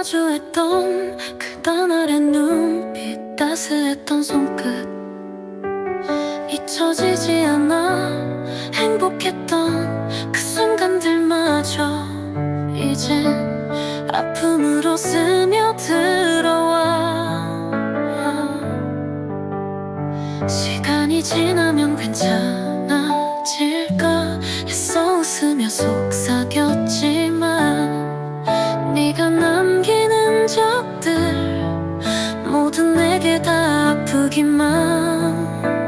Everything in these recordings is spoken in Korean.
마주했던 그단날의 눈빛 따스했던 손끝. 잊혀지지 않아 행복했던 그 순간들마저 이제 아픔으로 스며들어와. 시간이 지나면 괜찮아. 내게 다 아프기만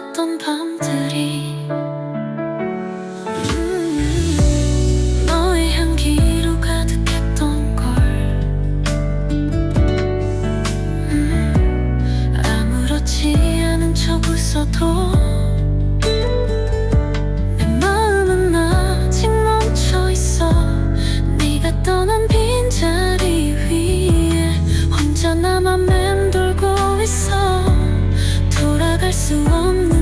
했던 밤들이 음, 너의 향기로 가득했던 걸. 음, 아무렇지 않은 척 웃어도 내 마음은 아직 멈춰 있어. 네가 떠난 빈자리 위에 혼자 나만 so long